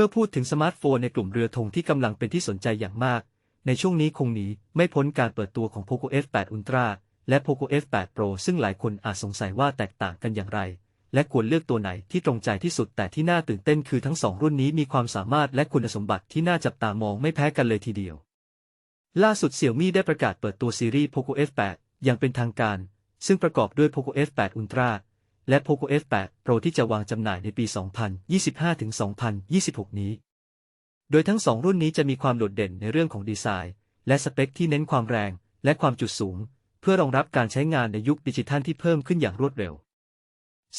มื่อพูดถึงสมาร์ทโฟนในกลุ่มเรือธงที่กำลังเป็นที่สนใจอย่างมาก ในช่วงนี้คงหนีไม่พ้นการเปิดตัวของ Poco F8 Ultra และ Poco F8 Pro ซึ่งหลายคนอาจสงสัยว่าแตกต่างกันอย่างไร และควรเลือกตัวไหนที่ตรงใจที่สุดแต่ที่น่าตื่นเต้นคือทั้งสองรุ่นนี้มีความสามารถและคุณสมบัติที่น่าจับตามองไม่แพ้กันเลยทีเดียว ล่าสุดเสี่ยวมี่ได้ประกาศเปิดตัวซีรีส์ Poco F8 อย่างเป็นทางการ ซึ่งประกอบด้วย Poco F8 Ultra และ Poco F8 Pro ที่จะวางจำหน่ายในปี 2025-2026 นี้ โดยทั้งสองรุ่นนี้จะมีความโดดเด่นในเรื่องของดีไซน์ และสเปคที่เน้นความแรงและความจุดสูง เพื่อรองรับการใช้งานในยุคดิจิทัลที่เพิ่มขึ้นอย่างรวดเร็ว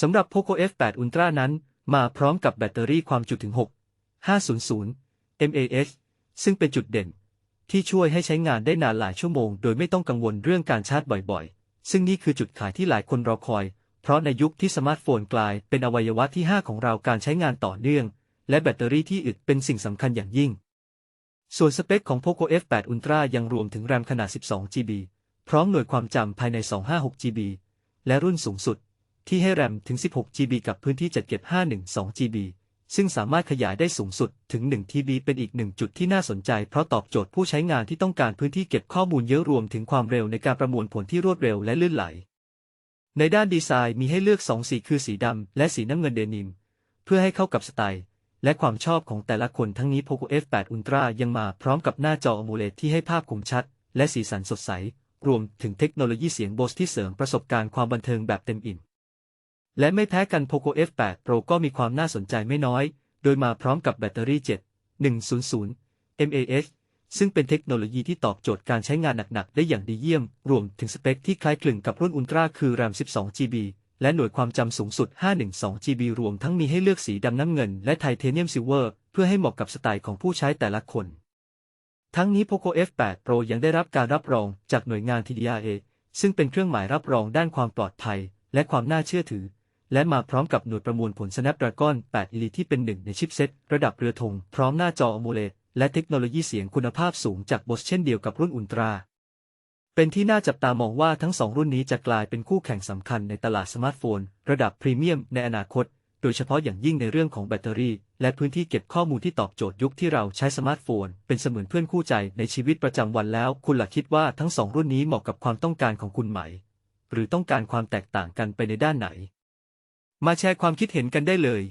สำหรับ Poco F8 Ultra นั้น มาพร้อมกับแบตเตอรี่ความจุถึง 6 500 mAh ซึ่งเป็นจุดเด่น ที่ช่วยให้ใช้งานได้นานหลายชั่วโมง โดยไม่ต้องกังวลเรื่องการชาร์จบ่อยๆ ซึ่งนี่คือจุดขายที่หลายคนรอคอย เพราะในยุคที่สมาร์ทโฟนกลายเป็นอวัยวะที่ 5 ของเราการใช้งานต่อเนื่อง และแบตเตอรี่ที่อึดเป็นสิ่งสำคัญอย่างยิ่ง ส่วนสเปคของ Poco F8 Ultra ยังรวมถึงแรมขนาด 12GB พร้อมหน่วยความจำภายใน 256GB และรุ่นสูงสุด ที่ให้แรมถึง 16GB กับพื้นที่จัดเก็บ 512GB ซึ่งสามารถขยายได้สูงสุดถึง 1TB เป็นอีกหนึ่งจุดที่น่าสนใจ เพราะตอบโจทย์ผู้ใช้งานที่ต้องการพื้นที่เก็บข้อมูลเยอะรวมถึงความเร็วในการประมวลผลที่รวดเร็วและลื่นไหล ในด้านดีไซน์มีให้เลือก2สีคือสีดำและสีน้ำเงินเดนิม เพื่อให้เข้ากับสไตล์ และความชอบของแต่ละคนทั้งนี้ Poco F8 Ultra ยังมาพร้อมกับหน้าจอ AMOLED ที่ให้ภาพคมชัด และสีสันสดใส รวมถึงเทคโนโลยีเสียง Bose ที่เสริมประสบการณ์ความบันเทิงแบบเต็มอิ่ม และไม่แพ้กัน Poco F8 Pro ก็มีความน่าสนใจไม่น้อย โดยมาพร้อมกับแบตเตอรี่ 7 100 mAh ซึ่งเป็นเทคโนโลยีที่ตอบโจทย์การใช้งานหนักๆ ได้อย่างดีเยี่ยม รวมถึงสเปคที่คล้ายคลึงกับรุ่นอุลตร้าคือ RAM 12GB และหน่วยความจำสูงสุด 512GB รวมทั้งมีให้เลือกสีดำน้ำเงินและไทเทเนียมซิลเวอร์ เพื่อให้เหมาะกับสไตล์ของผู้ใช้แต่ละคน ทั้งนี้ Poco F8 Pro ยังได้รับการรับรองจากหน่วยงาน TDRA ซึ่งเป็นเครื่องหมายรับรองด้านความปลอดภัย และความน่าเชื่อถือ และมาพร้อมกับหน่วยประมวลผล Snapdragon 8 Elite ที่เป็นหนึ่งในชิปเซ็ตระดับเรือธงพร้อมหน้าจอ AMOLED และเทคโนโลยีเสียงคุณภาพสูงจาก Bose เช่นเดียวกับรุ่นอุลตร้าเป็นที่น่าจับตามองว่าทั้งสองรุ่นนี้จะกลายเป็นคู่แข่งสำคัญในตลาดสมาร์ทโฟน ระดับพรีเมียมในอนาคต โดยเฉพาะอย่างยิ่งในเรื่องของแบตเตอรี่ และพื้นที่เก็บข้อมูลที่ตอบโจทย์ยุคที่เราใช้สมาร์ทโฟน เป็นเสมือนเพื่อนคู่ใจในชีวิตประจำวันแล้ว คุณล่ะคิดว่าทั้งสองรุ่นนี้เหมาะกับความต้องการของคุณไหม หรือต้องการความแตกต่างกันไปในด้านไหน มาแชร์ความคิดเห็นกันได้เลย